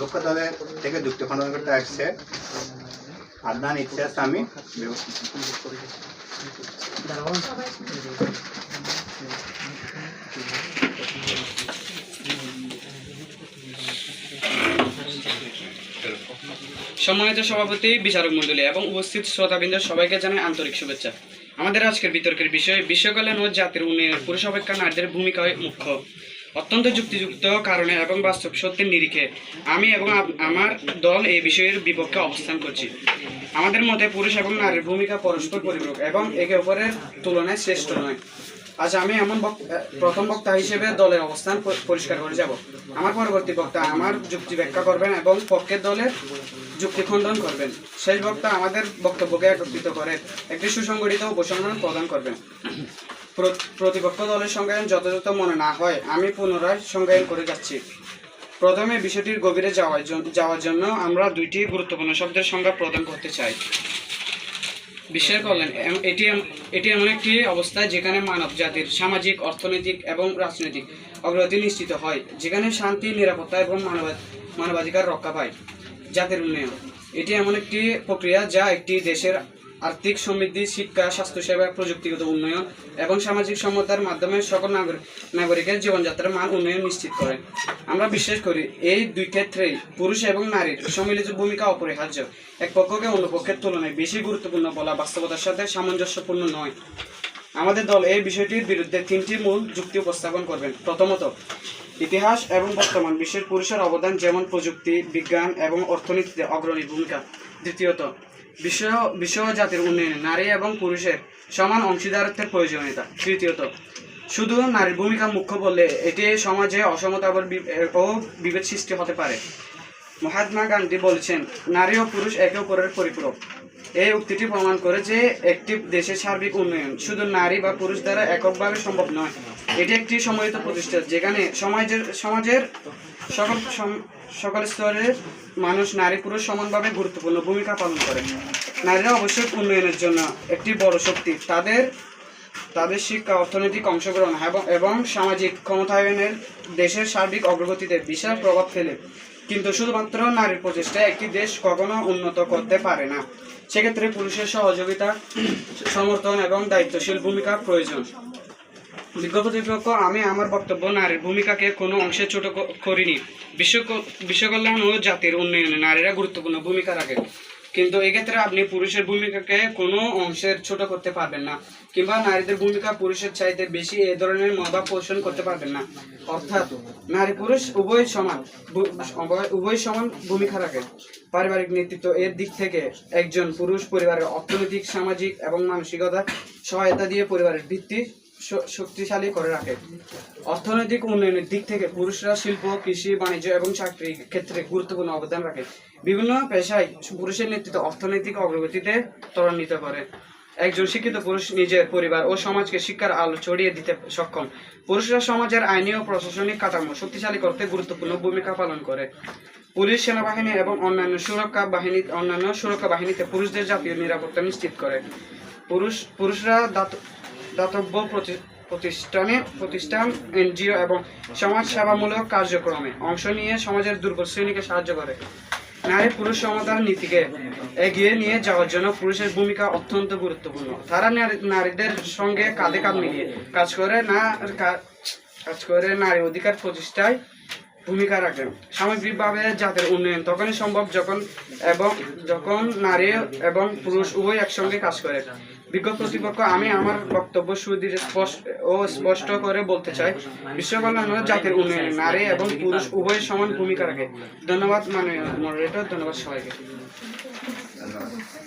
পক্ষ থেকে খণ্ডন করতে আসছে। আদনান ইতিহাস আমি সম্মানিত সভাপতি, বিচারক মণ্ডলী এবং উপস্থিত শ্রোতাবৃন্দ, সবাইকে জানাই আন্তরিক শুভেচ্ছা। আমাদের আজকের বিতর্কের বিষয় বিশ্ব কল্যাণ ও জাতির উন্নয়নের পুরুষ অপেক্ষা নারীদের ভূমিকা মুখ্য। অত্যন্ত যুক্তিযুক্ত কারণে এবং বাস্তব সত্যের নিরিখে আমি এবং আমার দল এই বিষয়ের বিপক্ষে অবস্থান করছি। আমাদের মতে পুরুষ এবং নারীর ভূমিকা পরস্পর পরিপূরক এবং একে অপরের তুলনায় শ্রেষ্ঠ নয়। আজ আমি এমন প্রথম বক্তা হিসেবে দলের অবস্থান পরিষ্কার করে যাব। আমার পরবর্তী বক্তা আমার যুক্তি ব্যাখ্যা করবেন এবং পক্ষের দলের যুক্তি খণ্ডন করবেন। শেষ বক্তা আমাদের বক্তব্যকে একত্রিত করে একটি সুসংগঠিত উপসংহার প্রদান করবেন। প্রতিপক্ষ দলের সংজ্ঞায়ন যথাযথ মনে না হয়, আমি পুনরায় সংজ্ঞায়ন করে যাচ্ছি। প্রথমে বিষয়টির গভীরে যাওয়ার যাওয়ার জন্য আমরা দুইটি গুরুত্বপূর্ণ শব্দের সংজ্ঞা প্রদান করতে চাই। বিশ্বের কল্যাণ এটি এটি এমন একটি অবস্থা যেখানে মানব জাতির সামাজিক, অর্থনৈতিক এবং রাজনৈতিক অগ্রগতি নিশ্চিত হয়, যেখানে শান্তি, নিরাপত্তা এবং মানবা- মানবাধিকার রক্ষা পায়, জাতির উন্নয়ন। এটি এমন একটি প্রক্রিয়া যা একটি দেশের আর্থিক সমৃদ্ধি, শিক্ষা, স্বাস্থ্যসেবা, প্রযুক্তিগত উন্নয়ন এবং সামাজিক সমতার মাধ্যমে সকল নাগরিক নাগরিকের জীবনযাত্রার মান উন্নয়ন নিশ্চিত করে। আমরা বিশ্বাস করি, এই দুই ক্ষেত্রেই পুরুষ এবং নারীর সম্মিলিত ভূমিকা অপরিহার্য। এক পক্ষকে অন্য পক্ষের তুলনায় বেশি গুরুত্বপূর্ণ বলা বাস্তবতার সাথে সামঞ্জস্যপূর্ণ নয়। আমাদের দল এই বিষয়টির বিরুদ্ধে তিনটি মূল যুক্তি উপস্থাপন করবেন। প্রথমত, ইতিহাস এবং বর্তমান বিশ্বের পুরুষের অবদান যেমন প্রযুক্তি, বিজ্ঞান এবং অর্থনীতিতে অগ্রণী ভূমিকা। দ্বিতীয়ত বিশ্ব বিশ্ব জাতির উন্নয়নে নারী এবং পুরুষের সমান অংশীদারত্বের প্রয়োজনীয়তা। তৃতীয়ত, শুধু নারীর ভূমিকা মুখ্য বললে এটি সমাজে অসমতা ও বিভেদ সৃষ্টি হতে পারে। মহাত্মা গান্ধী বলেছেন, নারী ও পুরুষ একে অপরের পরিপূরক। এই উক্তিটি প্রমাণ করে যে একটি দেশের সার্বিক উন্নয়ন শুধু নারী বা পুরুষ দ্বারা এককভাবে সম্ভব নয়। এটি একটি সম্মিলিত প্রতিষ্ঠান যেখানে সমাজের সমাজের সকল সকল স্তরের মানুষ নারী পুরুষ সমানভাবে গুরুত্বপূর্ণ ভূমিকা পালন করে। নারীরা অবশ্যই উন্নয়নের জন্য একটি বড় শক্তি। তাদের তাদের শিক্ষা, অর্থনৈতিক অংশগ্রহণ এবং সামাজিক ক্ষমতায়নের দেশের সার্বিক অগ্রগতিতে বিশাল প্রভাব ফেলে। কিন্তু শুধুমাত্র নারীর প্রচেষ্টায় একটি দেশ কখনো উন্নত করতে পারে না। সেক্ষেত্রে পুরুষের সহযোগিতা, সমর্থন এবং দায়িত্বশীল ভূমিকা প্রয়োজন। বিজ্ঞ প্রতিপক্ষ আমি আমার বক্তব্য নারীর ভূমিকাকে কোনো অংশে ছোট করিনি। বিশ্ব বিশ্বকল্যাণ ও জাতির উন্নয়নে নারীরা গুরুত্বপূর্ণ ভূমিকা রাখে। কিন্তু এক্ষেত্রে আপনি পুরুষের ভূমিকাকে কোনো অংশের ছোট করতে পারবেন না, কিংবা নারীদের ভূমিকা পুরুষের চাইতে বেশি এ ধরনের মনোভাব পোষণ করতে পারবেন না। অর্থাৎ নারী পুরুষ উভয় সমান উভয়- সমান ভূমিকা রাখে। পারিবারিক নেতৃত্ব এর দিক থেকে একজন পুরুষ পরিবারের অর্থনৈতিক, সামাজিক এবং মানসিকতা সহায়তা দিয়ে পরিবারের ভিত্তি শক্তিশালী করে রাখে। অর্থনৈতিক উন্নয়নের দিক থেকে পুরুষরা শিল্প, কৃষি, বাণিজ্য এবং চাকরি ক্ষেত্রে গুরুত্বপূর্ণ অবদান রাখে। বিভিন্ন পেশায় পুরুষের নেতৃত্ব অর্থনৈতিক অগ্রগতিতে ত্বরান্বিত করে। একজন শিক্ষিত পুরুষ নিজের পরিবার ও সমাজকে শিক্ষার আলো ছড়িয়ে দিতে সক্ষম। পুরুষরা সমাজের আইনি ও প্রশাসনিক কাঠামো শক্তিশালী করতে গুরুত্বপূর্ণ ভূমিকা পালন করে। পুলিশ, সেনাবাহিনী এবং অন্যান্য সুরক্ষা বাহিনী, অন্যান্য সুরক্ষা বাহিনীতে পুরুষদের জাতীয় নিরাপত্তা নিশ্চিত করে। পুরুষ, পুরুষরা দাত- দাতব্য প্রতি- প্রতিষ্ঠানে প্রতিষ্ঠান, এনজিও এবং সমাজ সেবামূলক কার্যক্রমে অংশ নিয়ে সমাজের দুর্বল শ্রেণীকে সাহায্য করে। নারী পুরুষ সমতার নীতিকে এগিয়ে নিয়ে যাওয়ার জন্য পুরুষের ভূমিকা অত্যন্ত গুরুত্বপূর্ণ। তারা নারীদের সঙ্গে কাঁধে কাঁধ মিলিয়ে কাজ করে না কাজ করে নারী অধিকার প্রতিষ্ঠায় ভূমিকা রাখেন। সামগ্রিকভাবে জাতির উন্নয়ন তখনই সম্ভব যখন এবং যখন নারী এবং পুরুষ উভয় একসঙ্গে কাজ করে। বিজ্ঞ প্রতিপক্ষ, আমি আমার বক্তব্য সুদীর স্পষ্ট ও স্পষ্ট করে বলতে চাই। বিশ্বকল্যাণ জাতির উন্নয়নে, নারী এবং পুরুষ উভয় সমান ভূমিকা রাখে। ধন্যবাদ, মাননীয় মডারেটর ধন্যবাদ সবাইকে। ধন্যবাদ।